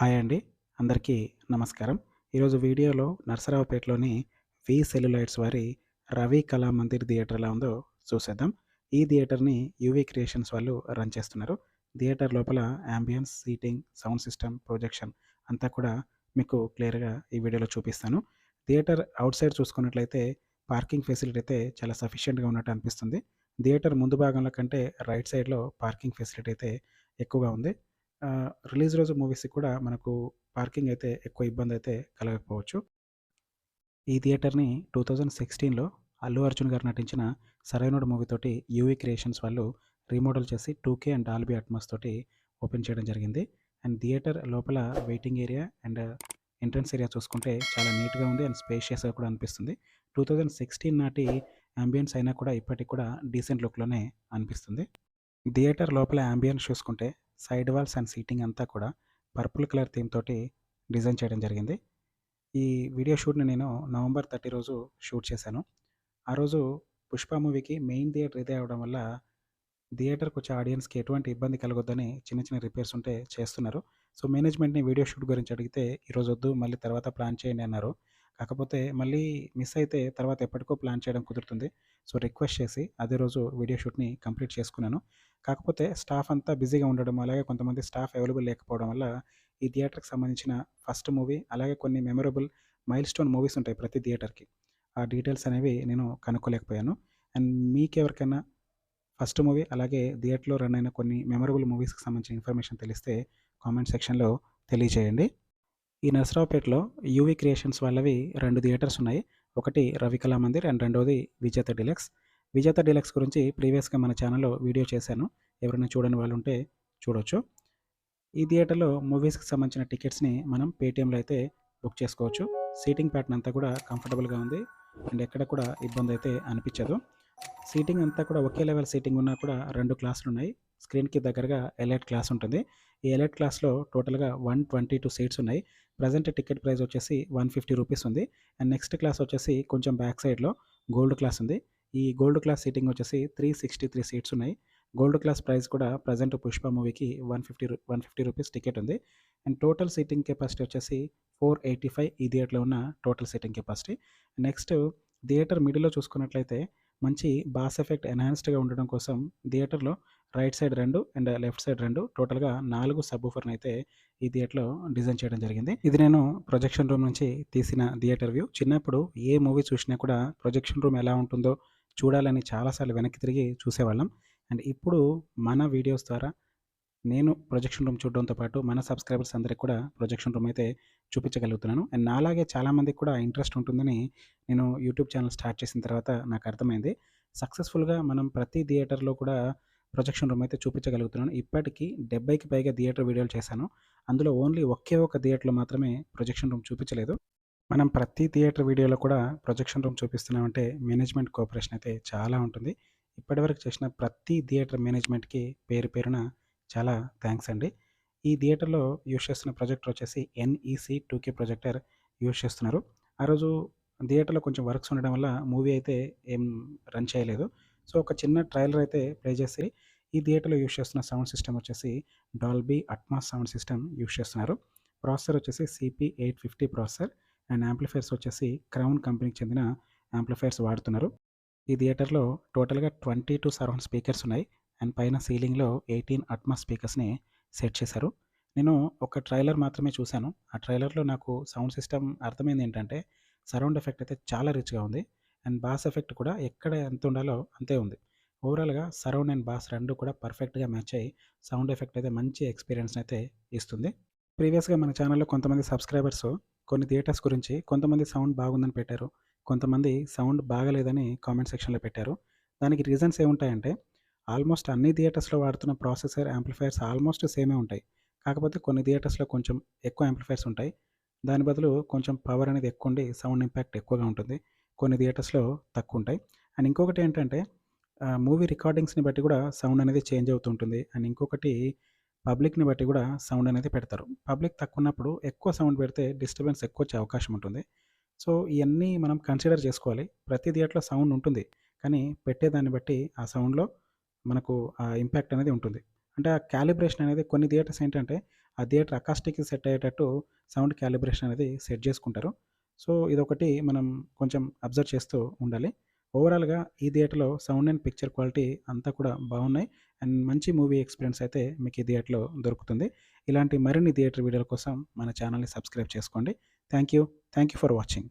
Hi అండి. అందరికీ నమస్కారం. ఈరోజు వీడియోలో నర్సరావుపేటలోని వి సెల్యులైట్స్ వారి రవి కళా మందిర్ థియేటర్ ఎలా ఉందో చూసేద్దాం. ఈ థియేటర్ని యూవీ క్రియేషన్స్ వాళ్ళు రన్ చేస్తున్నారు. థియేటర్ లోపల ambience seating sound system projection అంతా కూడా మీకు క్లియర్గా ఈ వీడియోలో చూపిస్తాను. థియేటర్ అవుట్ సైడ్ చూసుకున్నట్లయితే పార్కింగ్ ఫెసిలిటీ అయితే చాలా సఫిషియెంట్గా ఉన్నట్టు అనిపిస్తుంది. థియేటర్ ముందు భాగంలో కంటే రైట్ సైడ్లో పార్కింగ్ ఫెసిలిటీ అయితే ఎక్కువగా ఉంది. రిలీజ్ రోజు మూవీస్కి కూడా మనకు పార్కింగ్ అయితే ఎక్కువ ఇబ్బంది అయితే కలగకపోవచ్చు. ఈ థియేటర్ని టూ థౌజండ్ సిక్స్టీన్లో అల్లు అర్జున్ గారు నటించిన సరైనోడు మూవీ తోటి యూవీ క్రియేషన్స్ వాళ్ళు రీమోడల్ చేసి two K and Dolby Atmos తోటి ఓపెన్ చేయడం జరిగింది. అండ్ థియేటర్ లోపల waiting area and entrance area చూసుకుంటే చాలా నీట్గా ఉంది అండ్ స్పేషియస్గా కూడా అనిపిస్తుంది. టూ థౌజండ్ సిక్స్టీన్ నాటి అంబియన్స్ అయినా కూడా ఇప్పటికి కూడా డీసెంట్ లుక్లోనే అనిపిస్తుంది. థియేటర్ లోపల అంబియన్స్ చూసుకుంటే సైడ్ వాల్స్ అండ్ సీటింగ్ అంతా కూడా పర్పుల్ కలర్ థీమ్ తోటి డిజైన్ చేయడం జరిగింది. ఈ వీడియో షూట్ని నేను నవంబర్ థర్టీ రోజు షూట్ చేశాను. ఆ రోజు పుష్ప మూవీకి మెయిన్ థియేటర్ ఇదే అవడం వల్ల థియేటర్కి వచ్చే ఆడియన్స్కి ఎటువంటి ఇబ్బంది కలగొద్దని చిన్న చిన్న రిపేర్స్ ఉంటే చేస్తున్నారు. సో మేనేజ్మెంట్ని వీడియో షూట్ గురించి అడిగితే ఈరోజు వద్దు మళ్ళీ తర్వాత ప్లాన్ చేయండి అన్నారు. కాకపోతే మళ్ళీ మిస్ అయితే తర్వాత ఎప్పటికో ప్లాన్ చేయడం కుదురుతుంది. సో రిక్వెస్ట్ చేసి అదే రోజు వీడియో షూట్ని కంప్లీట్ చేసుకున్నాను. కాకపోతే స్టాఫ్ అంతా బిజీగా ఉండడం అలాగే కొంతమంది స్టాఫ్ అవైలబుల్ లేకపోవడం వల్ల ఈ థియేటర్కి సంబంధించిన ఫస్ట్ మూవీ అలాగే కొన్ని మెమొరబుల్ మైల్ స్టోన్ మూవీస్ ఉంటాయి ప్రతి థియేటర్కి. ఆ డీటెయిల్స్ అనేవి నేను కనుక్కోలేకపోయాను. అండ్ మీకెవరికైనా ఫస్ట్ మూవీ అలాగే థియేటర్లో రన్ అయిన కొన్ని మెమరబుల్ మూవీస్కి సంబంధించిన ఇన్ఫర్మేషన్ తెలిస్తే కామెంట్ సెక్షన్లో తెలియజేయండి ఈ నర్సరావుపేటలో యూవీ క్రియేషన్స్ వాళ్ళవి రెండు థియేటర్స్ ఉన్నాయి. ఒకటి రవికళా మందిర్ అండ్ రెండోది విజేత డిలక్స్. విజేత డీలక్స్ గురించి ప్రీవియస్గా మన ఛానల్లో వీడియో చేశాను. ఎవరైనా చూడని వాళ్ళు ఉంటే చూడొచ్చు. ఈ థియేటర్లో మూవీస్కి సంబంధించిన టికెట్స్ని మనం పేటీఎంలో అయితే బుక్ చేసుకోవచ్చు. సీటింగ్ ప్యాటర్న్ అంతా కూడా కంఫర్టబుల్గా ఉంది. అండ్ ఎక్కడ కూడా ఇబ్బంది అయితే అనిపించదు. సీటింగ్ అంతా కూడా ఒకే లెవెల్ సీటింగ్ ఉన్నా కూడా రెండు క్లాసులు ఉన్నాయి. స్క్రీన్కి దగ్గరగా ఎలైట్ క్లాస్ ఉంటుంది. ఈ ఎలైట్ క్లాస్లో టోటల్గా వన్ ట్వంటీ టూ సీట్స్ ఉన్నాయి. ప్రజెంట్ టికెట్ ప్రైస్ వచ్చేసి వన్ ఫిఫ్టీ రూపీస్ ఉంది. అండ్ నెక్స్ట్ క్లాస్ వచ్చేసి కొంచెం బ్యాక్ సైడ్లో గోల్డ్ క్లాస్ ఉంది. ఈ గోల్డ్ క్లాస్ సీటింగ్ వచ్చేసి త్రీ సిక్స్టీ త్రీ సీట్స్ ఉన్నాయి. గోల్డ్ క్లాస్ ప్రైస్ కూడా ప్రజెంట్ పుష్ప మూవీకి one fifty one fifty rupees ticket ఉంది. అండ్ టోటల్ సీటింగ్ కెపాసిటీ వచ్చేసి ఫోర్ ఎయిటీ ఫైవ్ ఈ థియేటర్లో ఉన్న total seating capacity. Next theatre మిడిల్లో చూసుకున్నట్లయితే మంచి బాస్ ఎఫెక్ట్ ఎన్హాన్స్డ్గా ఉండడం కోసం థియేటర్లో రైట్ సైడ్ రెండు అండ్ లెఫ్ట్ సైడ్ రెండు టోటల్గా నాలుగు సబ్ ఊఫర్ని అయితే ఈ థియేటర్లో డిజైన్ చేయడం జరిగింది. ఇది నేను ప్రొజెక్షన్ రూమ్ నుంచి తీసిన థియేటర్ వ్యూ. చిన్నప్పుడు ఏ మూవీ చూసినా కూడా ప్రొజెక్షన్ రూమ్ ఎలా ఉంటుందో చూడాలని చాలాసార్లు వెనక్కి తిరిగి చూసేవాళ్ళం. అండ్ ఇప్పుడు మన వీడియోస్ ద్వారా నేను ప్రొజెక్షన్ రూమ్ చూడడంతో పాటు మన సబ్స్క్రైబర్స్ అందరికి కూడా ప్రొజెక్షన్ రూమ్ అయితే చూపించగలుగుతున్నాను. అండ్ నాలాగే చాలామందికి కూడా ఇంట్రెస్ట్ ఉంటుందని నేను యూట్యూబ్ ఛానల్ స్టార్ట్ చేసిన తర్వాత నాకు అర్థమైంది. సక్సెస్ఫుల్గా మనం ప్రతి థియేటర్లో కూడా ప్రొజెక్షన్ రూమ్ అయితే చూపించగలుగుతున్నాను. ఇప్పటికీ డెబ్బైకి పైగా థియేటర్ వీడియోలు చేశాను. అందులో ఓన్లీ ఒకే ఒక థియేటర్లో మాత్రమే ప్రొజెక్షన్ రూమ్ చూపించలేదు. మనం ప్రతి థియేటర్ వీడియోలో కూడా ప్రొజెక్షన్ రూమ్ చూపిస్తున్నామంటే మేనేజ్మెంట్ కోఆపరేషన్ అయితే చాలా ఉంటుంది. ఇప్పటివరకు చేసిన ప్రతి థియేటర్ మేనేజ్మెంట్కి పేరు పేరున చాలా థ్యాంక్స్ అండి. ఈ థియేటర్లో యూస్ చేస్తున్న ప్రొజెక్టర్ వచ్చేసి ఎన్ఈసి టూకే ప్రొజెక్టర్ యూస్ చేస్తున్నారు. ఆ రోజు థియేటర్లో కొంచెం వర్క్స్ ఉండడం వల్ల మూవీ అయితే ఏం రన్ చేయలేదు. సో ఒక చిన్న ట్రైలర్ అయితే ప్లే చేసి ఈ థియేటర్లో యూస్ చేస్తున్న సౌండ్ సిస్టమ్ వచ్చేసి Dolby Atmos sound system use చేస్తున్నారు. ప్రాసెసర్ వచ్చేసి CP eight fifty processor. And amplifiers వచ్చేసి క్రౌన్ కంపెనీకి చెందిన యాంప్లిఫైర్స్ వాడుతున్నారు. ఈ థియేటర్లో టోటల్గా ట్వంటీ టూ సరౌండ్ స్పీకర్స్ ఉన్నాయి. అండ్ పైన సీలింగ్లో ఎయిటీన్ అట్మా స్పీకర్స్ని సెట్ చేశారు. నేను ఒక ట్రైలర్ మాత్రమే చూశాను. ఆ ట్రైలర్లో నాకు సౌండ్ సిస్టమ్ అర్థమైంది ఏంటంటే సరౌండ్ ఎఫెక్ట్ అయితే చాలా రిచ్గా ఉంది. అండ్ బాస్ ఎఫెక్ట్ కూడా ఎక్కడ ఎంత ఉండాలో అంతే ఉంది. ఓవరాల్గా సరౌండ్ అండ్ బాస్ రెండు కూడా పర్ఫెక్ట్గా మ్యాచ్ అయ్యి సౌండ్ ఎఫెక్ట్ అయితే మంచి ఎక్స్పీరియన్స్ అయితే ఇస్తుంది. ప్రీవియస్గా మన ఛానల్లో కొంతమంది సబ్స్క్రైబర్స్ కొన్ని థియేటర్స్ గురించి కొంతమంది సౌండ్ బాగుందని పెట్టారు కొంతమంది సౌండ్ బాగలేదని కామెంట్ సెక్షన్లో పెట్టారు. దానికి రీజన్స్ ఏముంటాయంటే ఆల్మోస్ట్ అన్ని థియేటర్స్లో వాడుతున్న ప్రాసెసర్ యాంప్లిఫైర్స్ ఆల్మోస్ట్ సేమే ఉంటాయి. కాకపోతే కొన్ని థియేటర్స్లో కొంచెం ఎక్కువ యాంప్లిఫైర్స్ ఉంటాయి. దాని బదులు కొంచెం పవర్ అనేది ఎక్కువ ఉండి సౌండ్ ఇంపాక్ట్ ఎక్కువగా ఉంటుంది. కొన్ని థియేటర్స్లో తక్కువ ఉంటాయి. అండ్ ఇంకొకటి ఏంటంటే మూవీ రికార్డింగ్స్ని బట్టి కూడా సౌండ్ అనేది చేంజ్ అవుతుంటుంది అండ్ ఇంకొకటి పబ్లిక్ని బట్టి కూడా సౌండ్ అనేది పెడతారు. పబ్లిక్ తక్కువ ఉన్నప్పుడు ఎక్కువ సౌండ్ పెడితే డిస్టర్బెన్స్ ఎక్కువ వచ్చే అవకాశం ఉంటుంది. సో ఇవన్నీ మనం కన్సిడర్ చేసుకోవాలి. ప్రతి థియేటర్లో సౌండ్ ఉంటుంది. కానీ పెట్టేదాన్ని బట్టి ఆ సౌండ్లో మనకు ఆ ఇంపాక్ట్ అనేది ఉంటుంది. అంటే ఆ క్యాలిబ్రేషన్ అనేది కొన్ని థియేటర్స్ ఏంటంటే ఆ థియేటర్ అకాస్టిక్‌కి సెట్ అయ్యేటట్టు సౌండ్ క్యాలిబ్రేషన్ అనేది సెట్ చేసుకుంటారు. సో, ఇదొకటి మనం కొంచెం అబ్జర్వ్ చేస్తూ ఉండాలి. ఓవరాల్‌గా ఈ థియేటర్‌లో సౌండ్ అండ్ పిక్చర్ క్వాలిటీ అంతా కూడా బాగున్నాయి. అండ్ మంచి మూవీ ఎక్స్‌పీరియన్స్ అయితే మీకు ఈ థియేటర్‌లో దొరుకుతుంది. ఇలాంటి మరిన్ని థియేటర్ వీడియోల కోసం మన ఛానల్‌ని సబ్స్క్రైబ్ చేసుకోండి. Thank you. Thank you for watching.